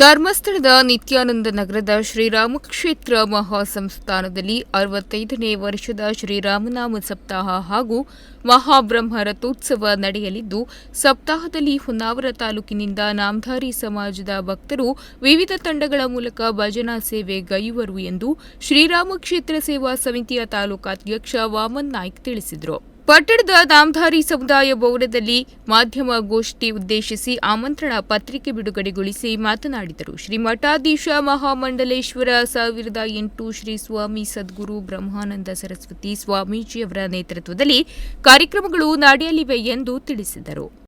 ಧರ್ಮಸ್ಥಳದ ನಿತ್ಯಾನಂದ ನಗರದ ಶ್ರೀರಾಮ ಕ್ಷೇತ್ರ ಮಹಾಸಂಸ್ಥಾನದಲ್ಲಿ ಅರವತ್ತೈದನೇ ವರ್ಷದ ಶ್ರೀರಾಮನಾಮ ಸಪ್ತಾಹ ಹಾಗೂ ಮಹಾಬ್ರಹ್ಮ ರಥೋತ್ಸವ ನಡೆಯಲಿದ್ದು, ಸಪ್ತಾಹದಲ್ಲಿ ಹೊನ್ನಾವರ ತಾಲೂಕಿನಿಂದ ನಾಮಧಾರಿ ಸಮಾಜದ ಭಕ್ತರು ವಿವಿಧ ತಂಡಗಳ ಮೂಲಕ ಭಜನಾ ಸೇವೆ ಗೈಯುವರು ಎಂದು ಶ್ರೀರಾಮ ಕ್ಷೇತ್ರ ಸೇವಾ ಸಮಿತಿಯ ತಾಲೂಕಾಧ್ಯಕ್ಷ ವಾಮನ್ ನಾಯ್ಕ್ ತಿಳಿಸಿದರು. ಪಟ್ಟಣದ ನಾಮಧಾರಿ ಸಮುದಾಯ ಭವನದಲ್ಲಿ ಮಾಧ್ಯಮ ಗೋಷ್ಠಿ ಉದ್ದೇಶಿಸಿ ಆಮಂತ್ರಣ ಪತ್ರಿಕೆ ಬಿಡುಗಡೆಗೊಳಿಸಿ ಮಾತನಾಡಿದರು. ಶ್ರೀ ಮಠಾಧೀಶ ಮಹಾಮಂಡಲೇಶ್ವರ ಸಾವಿರದ ಎಂಟು ಶ್ರೀ ಸ್ವಾಮಿ ಸದ್ಗುರು ಬ್ರಹ್ಮಾನಂದ ಸರಸ್ವತಿ ಸ್ವಾಮೀಜಿಯವರ ನೇತೃತ್ವದಲ್ಲಿ ಕಾರ್ಯಕ್ರಮಗಳು ನಡೆಯಲಿವೆ ಎಂದು ತಿಳಿಸಿದರು.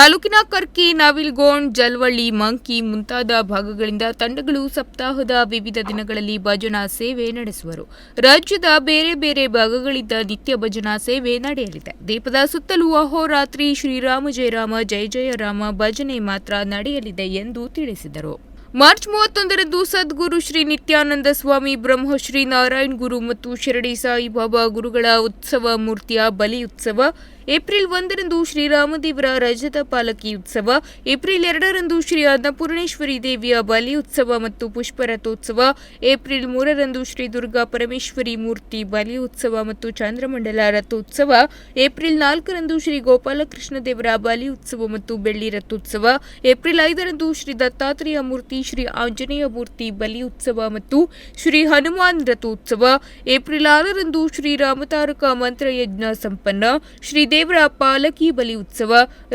ತಾಲೂಕಿನ ಕರ್ಕಿ ನಾವಿಲ್ಗೋಣ್ ಜಲ್ವಳ್ಳಿ, ಮಂಕಿ ಮುಂತಾದ ಭಾಗಗಳಿಂದ ತಂಡಗಳು ಸಪ್ತಾಹದ ವಿವಿಧ ದಿನಗಳಲ್ಲಿ ಭಜನಾ ಸೇವೆ ನಡೆಸುವರು. ರಾಜ್ಯದ ಬೇರೆ ಬೇರೆ ಭಾಗಗಳಿಂದ ನಿತ್ಯ ಭಜನಾ ಸೇವೆ ನಡೆಯಲಿದೆ. ದೀಪದ ಸುತ್ತಲೂ ಅಹೋರಾತ್ರಿ, ಶ್ರೀರಾಮ ಜಯರಾಮ ಜಯ ಜಯ ರಾಮ ಭಜನೆ ಮಾತ್ರ ನಡೆಯಲಿದೆ ಎಂದು ತಿಳಿಸಿದರು. ಮಾರ್ಚ್ ಮೂವತ್ತೊಂದರಂದು ಸದ್ಗುರು ಶ್ರೀ ನಿತ್ಯಾನಂದ ಸ್ವಾಮಿ ಬ್ರಹ್ಮಶ್ರೀ ನಾರಾಯಣ್ ಗುರು ಮತ್ತು ಶಿರಡಿ ಸಾಯಿಬಾಬಾ ಗುರುಗಳ ಉತ್ಸವ ಮೂರ್ತಿಯ ಬಲಿ ಉತ್ಸವ ಏಪ್ರಿಲ್ ಒಂದರಂದು ಶ್ರೀರಾಮದೇವರ ರಜತ ಪಾಲಕಿ ಉತ್ಸವ, ಏಪ್ರಿಲ್ ಎರಡರಂದು ಶ್ರೀ ಅನ್ನಪೂರ್ಣೇಶ್ವರಿ ದೇವಿಯ ಬಲಿ ಉತ್ಸವ ಮತ್ತು ಪುಷ್ಪರಥೋತ್ಸವ, ಏಪ್ರಿಲ್ ಮೂರರಂದು ಶ್ರೀ ದುರ್ಗಾ ಪರಮೇಶ್ವರಿ ಮೂರ್ತಿ ಬಲಿ ಉತ್ಸವ ಮತ್ತು ಚಂದ್ರಮಂಡಲ ರಥೋತ್ಸವ, ಏಪ್ರಿಲ್ ನಾಲ್ಕರಂದು ಶ್ರೀ ಗೋಪಾಲಕೃಷ್ಣ ದೇವರ ಬಲಿ ಉತ್ಸವ ಮತ್ತು ಬೆಳ್ಳಿ ರಥೋತ್ಸವ, ಏಪ್ರಿಲ್ ಐದರಂದು ಶ್ರೀ ದತ್ತಾತ್ರೇಯ ಮೂರ್ತಿ ಶ್ರೀ ಆಂಜನೇಯ ಮೂರ್ತಿ ಬಲಿ ಉತ್ಸವ ಮತ್ತು ಶ್ರೀ ಹನುಮಾನ್ ರಥೋತ್ಸವ, ಏಪ್ರಿಲ್ ಆರರಂದು ಶ್ರೀ ರಾಮತಾರಕ ಮಂತ್ರಯಜ್ಞ ಸಂಪನ್ನ, ಶ್ರೀ ದೇವರ ಪಾಲಕಿ ಬಲಿ ಉತ್ಸವ.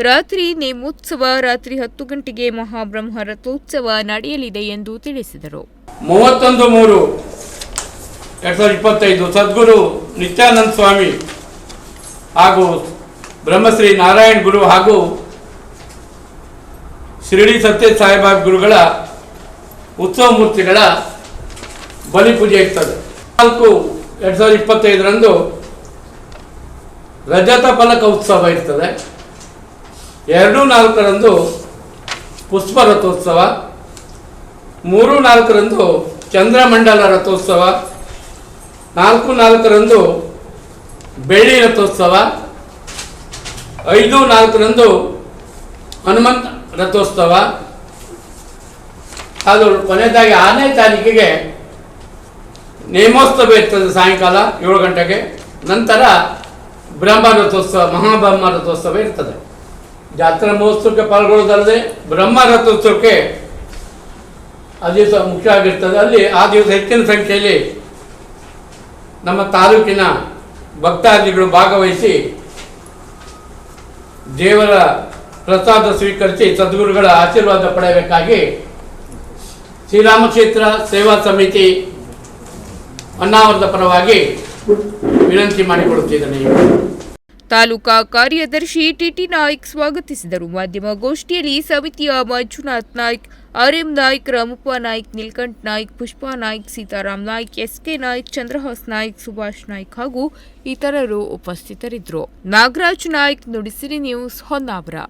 ರಾತ್ರಿ ನೇಮೋತ್ಸವ, ರಾತ್ರಿ ಹತ್ತು ಗಂಟೆಗೆ ಮಹಾಬ್ರಹ್ಮ ರಥೋತ್ಸವ ನಡೆಯಲಿದೆ ಎಂದು ತಿಳಿಸಿದರು. ಮೂವತ್ತೊಂದು ಮೂರು ಎರಡು ಸಾವಿರದ ಇಪ್ಪತ್ತೈದು ಸದ್ಗುರು ನಿತ್ಯಾನಂದ ಸ್ವಾಮಿ ಹಾಗೂ ಬ್ರಹ್ಮಶ್ರೀ ನಾರಾಯಣ್ ಗುರು ಹಾಗೂ ಶಿರಡಿ ಸತ್ಯ ಸಾಯಿಬಾಬಾ ಗುರುಗಳ ಉತ್ಸವ ಮೂರ್ತಿಗಳ ಬಲಿ ಪೂಜೆ ಇರ್ತದೆ. ನಾಲ್ಕು ಎರಡು ಸಾವಿರದ ಇಪ್ಪತ್ತೈದರಂದು ರಜತ ಫಲಕ ಉತ್ಸವ ಇರ್ತದೆ. ಎರಡು ನಾಲ್ಕರಂದು ಪುಷ್ಪ ರಥೋತ್ಸವ, ಮೂರು ನಾಲ್ಕರಂದು ಚಂದ್ರಮಂಡಲ ರಥೋತ್ಸವ, ನಾಲ್ಕು ನಾಲ್ಕರಂದು ಬೆಳ್ಳಿ ರಥೋತ್ಸವ, ಐದು ನಾಲ್ಕರಂದು ಹನುಮಂತ ರಥೋತ್ಸವ. ಅದು ಕೊನೆಯದಾಗಿ ಆರನೇ ತಾರೀಕಿಗೆ ನೇಮೋತ್ಸವ ಇರ್ತದೆ ಸಾಯಂಕಾಲ ಏಳು ಗಂಟೆಗೆ. ನಂತರ ಬ್ರಹ್ಮ ರಥೋತ್ಸವ ಮಹಾಬ್ರಹ್ಮ ರಥೋತ್ಸವ ಇರ್ತದೆ. ಜಾತ್ರಾ ಮಹೋತ್ಸವಕ್ಕೆ ಪಾಲ್ಗೊಳ್ಳೋದಲ್ಲದೆ ಬ್ರಹ್ಮ ರಥೋತ್ಸವಕ್ಕೆ ಆ ದಿವಸ ಮುಖ್ಯ ಆಗಿರ್ತದೆ. ಅಲ್ಲಿ ಆ ದಿವಸ ಹೆಚ್ಚಿನ ಸಂಖ್ಯೆಯಲ್ಲಿ ನಮ್ಮ ತಾಲೂಕಿನ ಭಕ್ತಾದಿಗಳು ಭಾಗವಹಿಸಿ ದೇವರ ಪ್ರಸಾದ ಸ್ವೀಕರಿಸಿ ಸದ್ಗುರುಗಳ ಆಶೀರ್ವಾದ ಪಡೆಯಬೇಕಾಗಿ ಶ್ರೀರಾಮಕ್ಷೇತ್ರ ಸೇವಾ ಸಮಿತಿ ಅನ್ನಾವರದ ಪರವಾಗಿ ವಿನಂತಿ ಮಾಡಿಕೊಡುತ್ತಿದ್ದಾನೆ ತಾಲೂಕಾ ಕಾರ್ಯದರ್ಶಿ ಟಿಟಿ ನಾಯ್ಕ್ ಸ್ವಾಗತಿಸಿದರು. ಮಾಧ್ಯಮ ಗೋಷ್ಠಿಯಲ್ಲಿ ಸಮಿತಿಯ ಮಂಜುನಾಥ್ ನಾಯ್ಕ್, ಆರ್ಎಂ ನಾಯ್ಕ್, ರಾಮಪ್ಪ ನಾಯ್ಕ್, ನೀಲ್ಕಂಠ್ ನಾಯ್ಕ್, ಪುಷ್ಪಾ ನಾಯ್ಕ್, ಸೀತಾರಾಮ್ ನಾಯ್ಕ್, ಎಸ್ಕೆ ನಾಯ್ಕ್, ಚಂದ್ರಹಾಸ್ ನಾಯ್ಕ್, ಸುಭಾಷ್ ನಾಯ್ಕ್ ಹಾಗೂ ಇತರರು ಉಪಸ್ಥಿತರಿದ್ದರು. ನಾಗರಾಜ್ ನಾಯ್ಕ್ ನುಡಿಸಿರಿ ನ್ಯೂಸ್ ಹೊನ್ನಾವರ.